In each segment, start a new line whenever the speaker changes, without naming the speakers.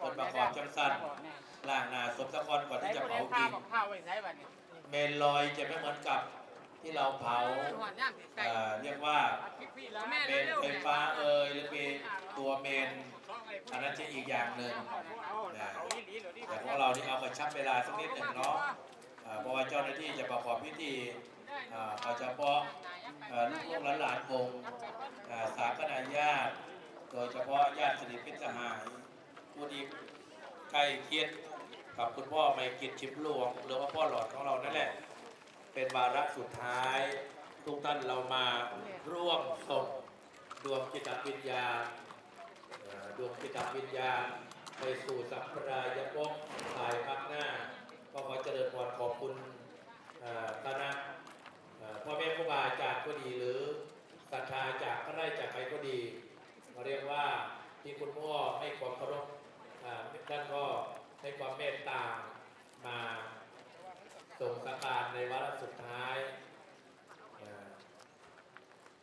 คนประกอบจังสั้นล่างหนาสมสะคอนก่อนที่จะเผาจริง
ข้าวไว้ใช้บัดนี้
เมนลอยจะไม่เหมือนกับที่เราเผา
หอนย่างไก่
เอ่อเรียกว่า
พี่แล้วแม่
เมนไฟฟ้าเอ่ยหรือเป็นตัวเมนอันนั้นจะอีกอย่างหนึ่งนะแต่ของเรานี่เอากระชับเวลาสักนิดหนึ่งเนาะอ่าเพราะว่าเจ้าหน้าที่จะประกอบพิธีอ่าเอาเฉพาะเอ่อลูกๆหลานๆคงอ่าสาคณะญาติโดยเฉพาะญาติสนิทพิตรสหาย ผู้ที่ใกล้เคียดกับคุณพ่อไม่กิจชิมหลวง หรือว่าพ่อหลอดของเรานั่นแหละ เป็นวาระสุดท้าย ทุกท่านเรามาร่วมส่งดวงจิตวิญญาณดวงจิตวิญญาณไปสู่สัมปรายภพภายภาคหน้าก็ขอเจริญพรขอบคุณคณะพ่อแม่ครูบาอาจารย์ก็ดีหรือศรัทธาจากพระไร่จากใครก็ดีเราเรียกว่าที่คุณพ่อให้ความเคารพ ท่านก็ให้ความเมตตามาส่งสการในวาระสุดท้าย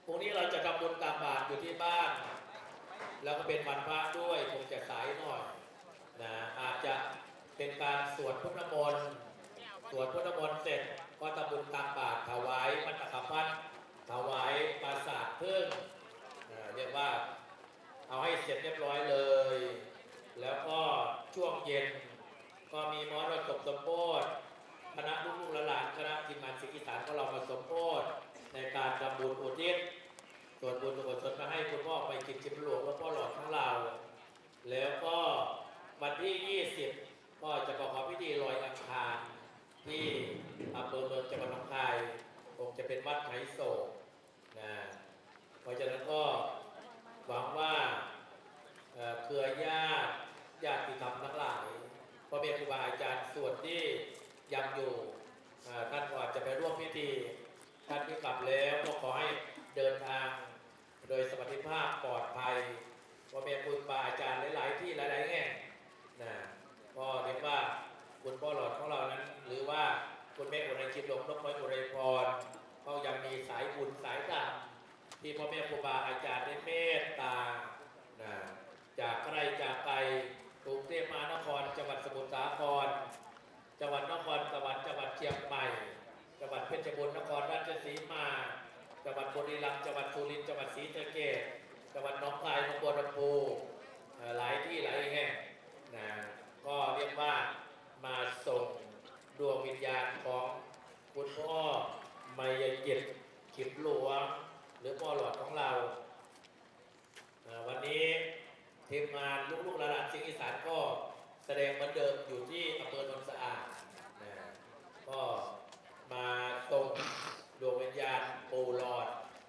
พรุ่งนี้เราจะทำบุญตามบาตรอยู่ที่บ้าน แล้วก็เป็นวันพระด้วยคงจะสายหน่อยนะอาจจะเป็นการสวดพุทธมนต์สวดพุทธมนต์เสร็จก็ทำบุญตามบาตรถวายมัตตคพัฒน์ถวายปราสาทเพิ่มเรียกว่าเอาให้เสร็จเรียบร้อยเลย แล้วก็ช่วงเย็นก็มีมอรสพสมโภชคณะลูกๆหลานคณะทีมงานศิลปอีสานของเรามาสมโภชในการทำบุญอุทิศส่วนบุญกุศลมาให้คุณพ่อไปกินชิมหลวงและพ่อหลอดของเราแล้วก็วันที่ 20 ก็จะประกอบพิธีลอยอังคารที่อำเภอเมืองจังหวัดหนองคายคงจะเป็นวัดไหโศกนะเพราะฉะนั้นก็หวังว่า เครือญาติญาติธรรมทั้งหลายพ่อแม่ครูบาอาจารย์ส่วนที่ยังอยู่ท่านกอาจจะไปร่วมพิธี ท่านที่กลับแล้วก็ขอให้เดินทาง โดยสวัสดิภาพปลอดภัยว่าเมียคุณบาอาจารย์หลาย ๆ ที่หลาย ๆแห่นะก็เรียกว่าคุณพ่อหลอดของเรานั้น หรือว่าคุณแม่อุไรจิตหลงนกน้อยอุไรพรก็ยังมีสายบุญสายธรรมที่พ่อแม่ครูบาอาจารย์ได้เมตตา จากใครจากไกลกรุงเทพมหานคร จังหวัดสมุทรสาคร จังหวัดนครสวรรค์จังหวัดเชียงใหม่ จังหวัดเพชรบูรณ์นครราชสีมา จังหวัดบุรีรัมย์จังหวัดสุรินทร์จังหวัดศรีสะเกษจังหวัดหนองคายหนองบัวลำพูหลายที่หลายแห่งนะก็เรียกว่ามาส่งดวงวิญญาณของคุณพ่อมายจิตขิดหลวงหรือพ่อหลอดของเรา วันนี้ ทีมงานลูกๆหลานๆสิงอีสานก็แสดงเหมือนเดิมอยู่ที่อำเภอโนนสะอาดนะก็มาตรงดวงวิญญาณปูหลอด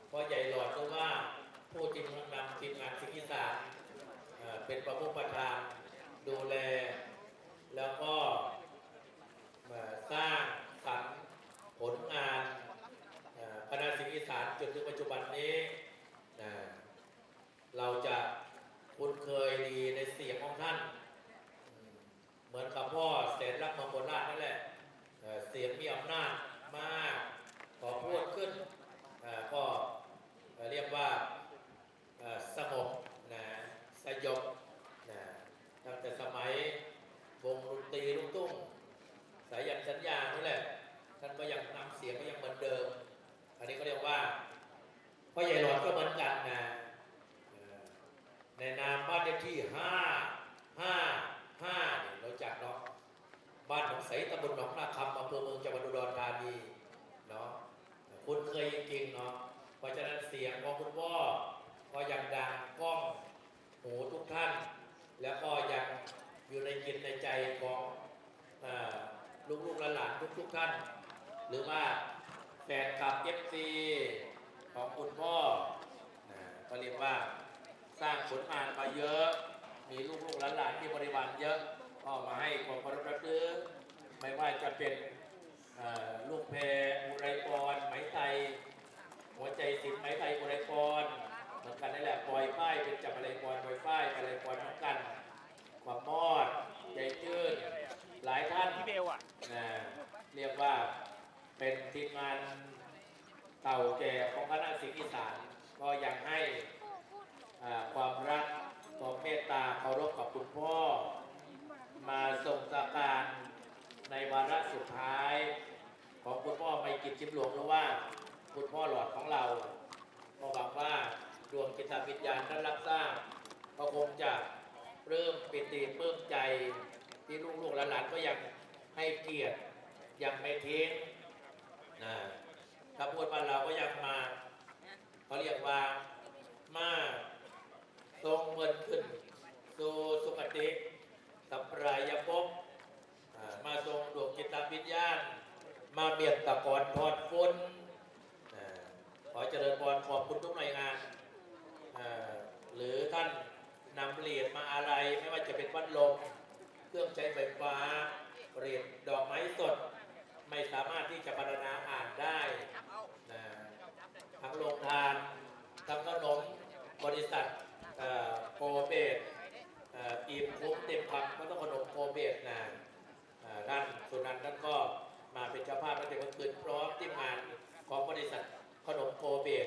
เพราะใหญ่หลอดก็ว่าผู้ทีมนำทีมงานสิงอีสานเป็นประมุขประธานดูแล แล้วก็มาสร้างสรรค์ผลงานคณะสิงห์อีสานจนถึงปัจจุบันนี้นะเราจะคุ้นเคยดีในเสียงของท่าน เหมือนกับพ่อแส นรักมืองโคราชนั่นแหละเสียงมีอำนาจมากขอพูดขึ้นก็เรียกว่าสงบนะสยบนะตั้งแต่สมัยวงดนตรีลูกทุ่งสายันสัญญานี่แหละท่านก็ยังนำเสียงก็ยังเหมือนเดิม อันนี้เขาเรียกว่าพ่อใหญ่หลอดก็เหมือนกันนะในนามบ้านเลขที่ห้าห้าห้า บ้านหนองใสตำบลหนองนาคำอำเภอเมืองจังหวัดอุดรธานีเนาะคุณเคยจริงๆเนาะเพราะฉะนั้นเสียงของคุณพ่อก็ยังดังก้องหูทุกท่าน แล้วก็ยังอยู่ในจิตในใจของลูกๆหลานๆทุกๆท่าน หรือว่าแฟนคลับเอฟซีของคุณพ่อก็เรียกว่าสร้างผลงานมาเยอะ มีลูกๆหลานๆที่บริวารเยอะ ก็มาให้ความเคารพนับถือไม่ว่าจะเป็นลูกแพรอุไรกรไหมไทยหัวใจสิบไหมไทยอุไรกรเหมือนกันนี่แหละปล่อยป้ายเป็นจับอะไรกรปล่อยป้ายอะไรกรเหมือนกันความมอดใจชื่นหลายท่าน
พี่เบลอะ
เรียกว่าเป็นทีมงานเก่าแก่ของคณะสิงห์อีสานก็ยังให้ความรักความเมตตาเคารพกับคุณพ่อ มาส่งสการในวาระสุดท้าย ของคุณพ่อไม่กิจชิมหลวงหรือว่า คุณพ่อหลอดของเราก็หวังว่าดวงจิตวิญญาณท่านรับทราบก็คงจะเริ่มปิติเพิ่มใจที่ลูกๆหลานๆก็ยังให้เกียรติยังไม่ทิ้งนะถ้าพูดว่าเราก็ยังมาเขาเรียกว่ามาทรงเงินขึ้น สู่สุคติสัพพรายภพอ่ามาทรงดวงจิตวิญญาณ มาเมียนตะกอนทอดฟุ้นขอเจริญพรขอบคุณทุกหน่วยงาน หรือท่านนำเหรียญมาอะไรไม่ว่าจะเป็นวัดลม เครื่องใช้ไฟฟ้าเหรียญดอกไม้สด ไม่สามารถที่จะบรรณาอ่านได้นะทั้งโรงทาน ทั้งขนมบริษัทเอ่อโคเบตอิ่มคุ้มเต็มคำก็ต้องขนมโคเบตนะเอ่อท่านสุนันท์ท่านก็ มาเป็นเจ้าภาพตั้งแต่เมื่อคืนพร้อมทีมงานของบริษัทขนมโคเบต